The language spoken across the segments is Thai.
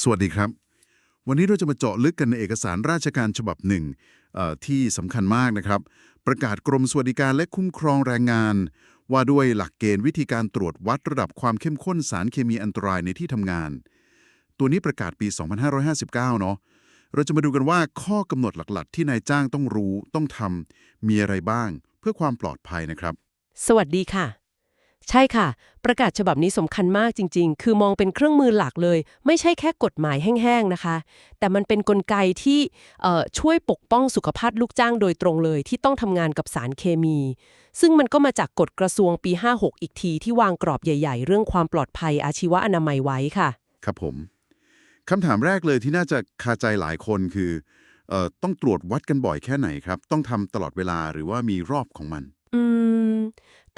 สวัสดีครับ วันนี้เราจะมาเจาะลึกกันในเอกสารราชการฉบับหนึ่งที่สำคัญมากนะครับ ประกาศกรมสวัสดิการและคุ้มครองแรงงาน ว่าด้วยหลักเกณฑ์วิธีการตรวจวัดระดับความเข้มข้นสารเคมีอันตรายในที่ทำงาน ตัวนี้ประกาศปี 2559 เนาะเราจะมาดูกันว่าข้อกำหนดหลักๆ ที่นายจ้างต้องรู้ต้องทำมีอะไรบ้าง เพื่อความปลอดภัยนะครับ สวัสดีค่ะ ใช่ค่ะ ประกาศฉบับนี้สำคัญมากจริง ๆ คือมองเป็นเครื่องมือหลักเลย ไม่ใช่แค่กฎหมายแห้งๆนะคะ แต่มันเป็นนกลไกที่ช่วยปกป้องสุขภาพลูกจ้างโดยตรงเลย ที่ต้องทำงานกับสารเคมี ซึ่งมันก็มาจากกฎกระทรวงปี 56 อีกทีที่วางกรอบใหญ่ ๆ เรื่องความปลอดภัยอาชีวะอนามัยไว้ค่ะ ครับผมคำถามแรกเลยที่น่าจะคาใจหลายคนคือออต้องตรวจวัดกันบ่อยแค่ไหนครับ ต้องทำตลอดเวลาหรือว่ามีรอบของมัน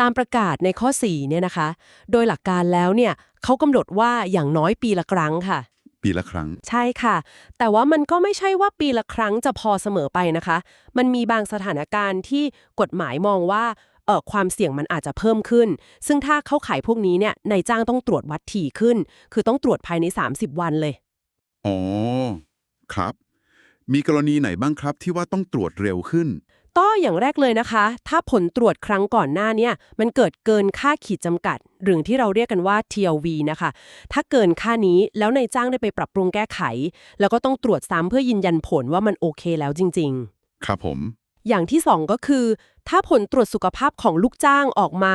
ตามประกาศในข้อ4เนี่ยนะคะ โดยหลักการแล้วเนี่ยเขากำหนดว่าอย่างน้อยปีละครั้งค่ะ ปีละครั้ง ใช่ค่ะ แต่ว่ามันก็ไม่ใช่ว่าปีละครั้งจะพอเสมอไปนะคะ มันมีบางสถานการณ์ที่กฎหมายมองว่าเอ่อความเสี่ยงมันอาจจะเพิ่มขึ้น ซึ่งถ้าเข้าขายพวกนี้เนี่ยนายจ้างต้องตรวจวัดถี่ขึ้น คือต้องตรวจภายใน 30 วันเลย อ๋อ ครับ มีกรณีไหนบ้างครับที่ว่าต้องตรวจเร็วขึ้น ก็อย่างแรกเลยนะคะ ถ้าผลตรวจครั้งก่อนหน้าเนี่ยมันเกิดเกินค่าขีดจำกัด หรือที่เราเรียกกันว่า TLV นะคะ ถ้าเกินค่านี้แล้วนายจ้างได้ไปปรับปรุงแก้ไข แล้วก็ต้องตรวจซ้ำเพื่อยืนยันผลว่ามันโอเคแล้วจริง ๆ ครับผม อย่างที่สองก็คือ ถ้าผลตรวจสุขภาพของลูกจ้างออกมา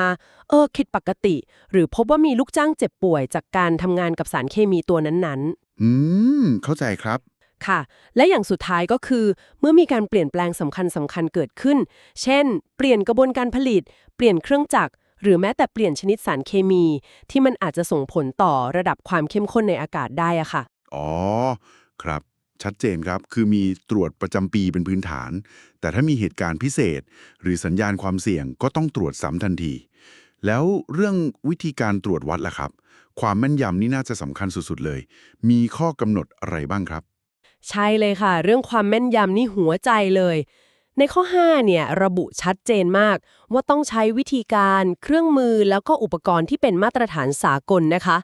เออคิดปกติ หรือพบว่ามีลูกจ้างเจ็บป่วยจากการทำงานกับสารเคมีตัวนั้นอืม เข้าใจครับๆ ค่ะ และอย่างสุดท้ายก็คือ เมื่อมีการเปลี่ยนแปลงสำคัญสำคัญๆเกิดขึ้น เช่น เปลี่ยนกระบวนการผลิต เปลี่ยนเครื่องจักร หรือแม้แต่เปลี่ยนชนิดสารเคมี ที่มันอาจจะส่งผลต่อระดับความเข้มข้นในอากาศได้อะค่ะ อ๋อ ครับ ชัดเจนครับ คือมีตรวจประจำปีเป็นพื้นฐาน แต่ถ้ามีเหตุการณ์พิเศษ หรือสัญญาณความเสี่ยงก็ต้องตรวจซ้ำทันที แล้วเรื่องวิธีการตรวจวัดล่ะครับ ความแม่นยำนี่น่าจะสำคัญสุดๆเลย มีข้อกำหนดอะไรบ้างครับ ใช่เลยค่ะ เรื่องความแม่นยำนี่หัวใจเลย ในข้อ 5 เนี่ย ระบุชัดเจนมาก ว่าต้องใช้วิธีการเครื่องมือแล้วก็อุปกรณ์ที่เป็นมาตรฐานสากลนะคะ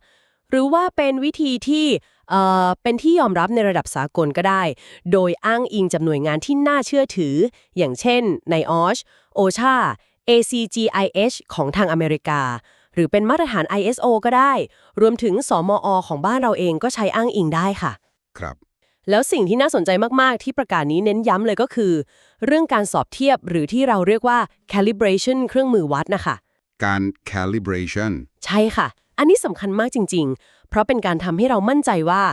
หรือว่าเป็นวิธีที่เอ่อเป็นที่ยอมรับในระดับสากลก็ได้ โดยอ้างอิงจากหน่วยงานที่น่าเชื่อถือ อย่างเช่นในออชโอชา ACGIH ของทางอเมริกา หรือเป็นมาตรฐาน ISO ก็ได้ รวมถึงสมอ ของบ้านเราเองก็ใช้อ้างอิงได้ค่ะ ครับ แล้วสิ่งที่น่าสนใจมากๆ ที่ประกาศนี้เน้นย้ำเลยก็คือ เรื่องการสอบเทียบหรือที่เราเรียกว่า calibration เครื่องมือวัดนะคะ การ calibration ใช่ค่ะ อันนี้สำคัญมากจริง ๆ เพราะเป็นการทำให้เรามั่นใจว่า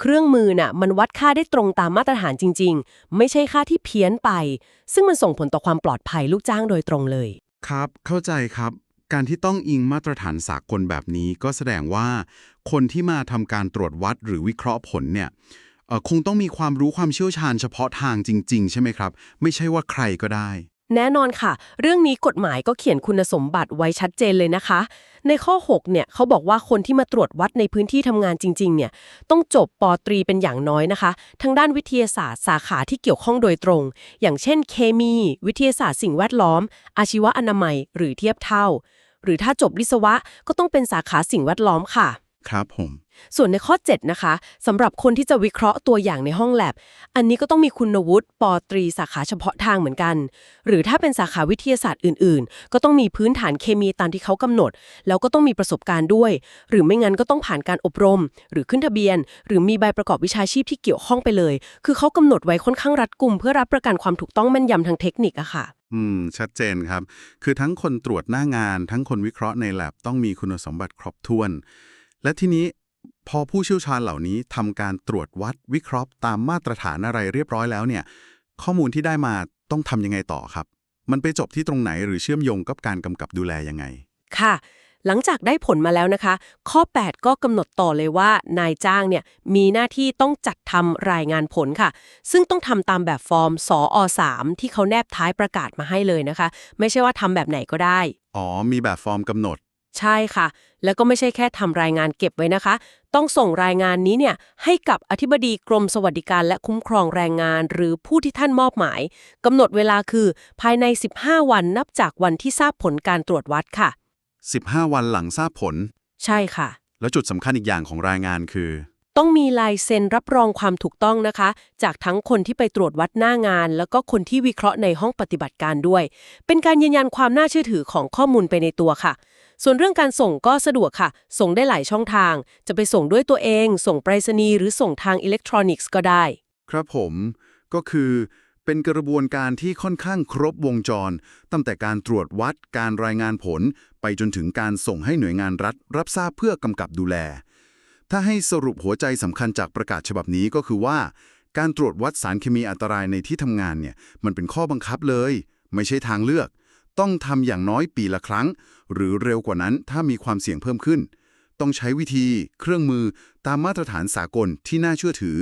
เครื่องมือน่ะมันวัดค่าได้ตรงตามมาตรฐานจริง ๆ ไม่ใช่ค่าที่เพี้ยนไป ซึ่งมันส่งผลต่อความปลอดภัยลูกจ้างโดยตรงเลย ครับ เข้าใจครับ การที่ต้องอิงมาตรฐานสากลแบบนี้ก็แสดงว่า คนที่มาทำการตรวจวัดหรือวิเคราะห์ผลเนี่ยเอ่อ คงต้องมีความรู้ความเชี่ยวชาญเฉพาะทางจริง ๆ ใช่ไหมครับ ไม่ใช่ว่าใครก็ได้ แน่นอนค่ะ เรื่องนี้กฎหมายก็เขียนคุณสมบัติไว้ชัดเจนเลยนะคะ ในข้อ 6 เนี่ยเขาบอกว่าคนที่มาตรวจวัดในพื้นที่ทำงานจริง ๆ เนี่ย ต้องจบปตรีเป็นอย่างน้อยนะคะ ทางด้านวิทยาศาสตร์สาขาที่เกี่ยวข้องโดยตรง อย่างเช่น เคมี วิทยาศาสตร์สิ่งแวดล้อม อาชีวะอนามัย หรือเทียบเท่า หรือถ้าจบวิศวะก็ต้องเป็นสาขาสิ่งแวดล้อมค่ะ ครับผม ส่วนในข้อ 7 นะคะสำหรับคนที่จะวิเคราะห์ตัวอย่างในห้องแลบ อันนี้ก็ต้องมีคุณวุฒิปอตรีสาขาเฉพาะทางเหมือนกัน หรือถ้าเป็นสาขาวิทยาศาสตร์อื่น ๆ ก็ต้องมีพื้นฐานเคมีตามที่เขากำหนด แล้วก็ต้องมีประสบการณ์ด้วย หรือไม่งั้นก็ต้องผ่านการอบรม หรือขึ้นทะเบียน หรือมีใบประกอบวิชาชีพที่เกี่ยวข้องไปเลย คือเขากำหนดไว้ค่อนข้างรัดกุม เพื่อรับประกันความถูกต้องแม่นยำทางเทคนิคอะค่ะอืม ชัดเจนครับ คือทั้งคนตรวจหน้างาน ทั้งคนวิเคราะห์ใน lab ต้องมีคุณสมบัติครบถ้วน และทีนี้พอผู้เชี่ยวชาญเหล่านี้ทำการตรวจวัดวิเคราะห์ตามมาตรฐานอะไรเรียบร้อยแล้วเนี่ย ข้อมูลที่ได้มาต้องทำยังไงต่อครับ มันไปจบที่ตรงไหนหรือเชื่อมโยงกับการกำกับดูแลยังไง ค่ะ หลังจากได้ผลมาแล้วนะคะ ข้อ 8 ก็กำหนดต่อเลยว่านายจ้างเนี่ยมีหน้าที่ต้องจัดทำรายงานผลค่ะ ซึ่งต้องทำตามแบบฟอร์มสอ3ที่เขาแนบท้ายประกาศมาให้เลยนะคะ ไม่ใช่ว่าทำแบบไหนก็ได้ อ๋อ มีแบบฟอร์มกำหนด ใช่ค่ะ แล้วก็ไม่ใช่แค่ทำรายงานเก็บไว้นะคะ ต้องส่งรายงานนี้เนี่ยให้กับอธิบดีกรมสวัสดิการและคุ้มครองแรงงาน หรือผู้ที่ท่านมอบหมายกำหนดเวลาคือ ภายใน 15 วันนับจากวันที่ทราบผลการตรวจวัดค่ะ 15 วันหลังทราบผล ใช่ค่ะ แล้วจุดสำคัญอีกอย่างของรายงานคือ ต้องมีลายเซ็นรับรองความถูกต้องนะคะ จากทั้งคนที่ไปตรวจวัดหน้างาน แล้วก็คนที่วิเคราะห์ในห้องปฏิบัติการด้วย เป็นการยืนยันความน่าเชื่อถือของข้อมูลไปในตัวค่ะ ส่วนเรื่องการส่งก็สะดวกค่ะ ส่งได้หลายช่องทาง จะไปส่งด้วยตัวเอง ส่งไปรษณีย์หรือส่งทางอิเล็กทรอนิกส์ก็ได้ ครับผมก็คือเป็นกระบวนการที่ค่อนข้างครบวงจร ตั้งแต่การตรวจวัดการรายงานผล ไปจนถึงการส่งให้หน่วยงานรัฐ รับทราบเพื่อกำกับดูแล ถ้าให้สรุปหัวใจสำคัญจากประกาศฉบับนี้ก็คือว่า การตรวจวัดสารเคมีอันตรายในที่ทำงานเนี่ยมันเป็นข้อบังคับเลย ไม่ใช่ทางเลือก ต้องทำอย่างน้อยปีละครั้ง หรือเร็วกว่านั้นถ้ามีความเสี่ยงเพิ่มขึ้น ต้องใช้วิธีเครื่องมือตามมาตรฐานสากลที่น่าเชื่อถือ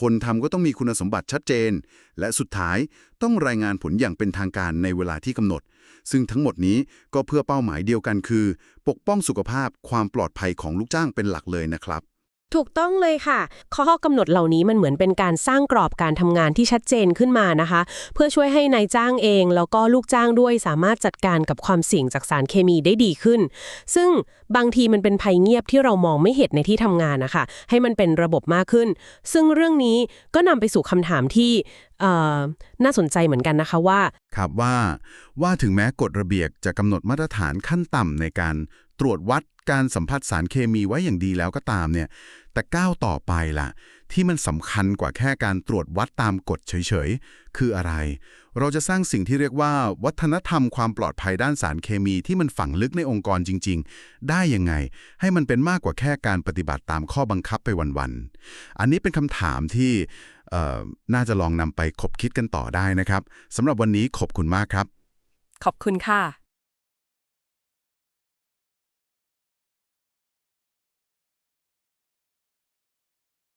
คนทำก็ต้องมีคุณสมบัติชัดเจน และสุดท้ายต้องรายงานผลอย่างเป็นทางการในเวลาที่กำหนด ซึ่งทั้งหมดนี้ก็เพื่อเป้าหมายเดียวกันคือ ปกป้องสุขภาพความปลอดภัยของลูกจ้างเป็นหลักเลยนะครับ ถูกต้องเลยค่ะ ข้อกำหนดเหล่านี้มันเหมือนเป็นการสร้างกรอบการทำงานที่ชัดเจนขึ้นมานะคะ เพื่อช่วยให้นายจ้างเอง แล้วก็ลูกจ้างด้วยสามารถจัดการกับความเสี่ยงจากสารเคมีได้ดีขึ้น ซึ่งบางทีมันเป็นภัยเงียบที่เรามองไม่เห็นในที่ทำงานนะคะให้มันเป็นระบบมากขึ้น ซึ่งเรื่องนี้ก็นำไปสู่คำถามที่น่าสนใจเหมือนกันนะคะว่า ครับว่าว่าถึงแม้กฎระเบียบจะกำหนดมาตรฐานขั้นต่ำในการ ตรวจวัดการสัมผัสสารเคมีไว้อย่างดีแล้วก็ตามเนี่ย แต่ก้าวต่อไปล่ะ ที่มันสำคัญกว่าแค่การตรวจวัดตามกฎเฉยๆ คืออะไร เราจะสร้างสิ่งที่เรียกว่า วัฒนธรรมความปลอดภัยด้านสารเคมีที่มันฝังลึกในองค์กรจริง ๆ ได้ยังไง ให้มันเป็นมากกว่าแค่การปฏิบัติตามข้อบังคับไปวันๆ อันนี้เป็นคำถามที่น่าจะลองนำไปคบคิดกันต่อได้นะครับสำหรับวันนี้ขอบคุณมากครับ ขอบคุณค่ะ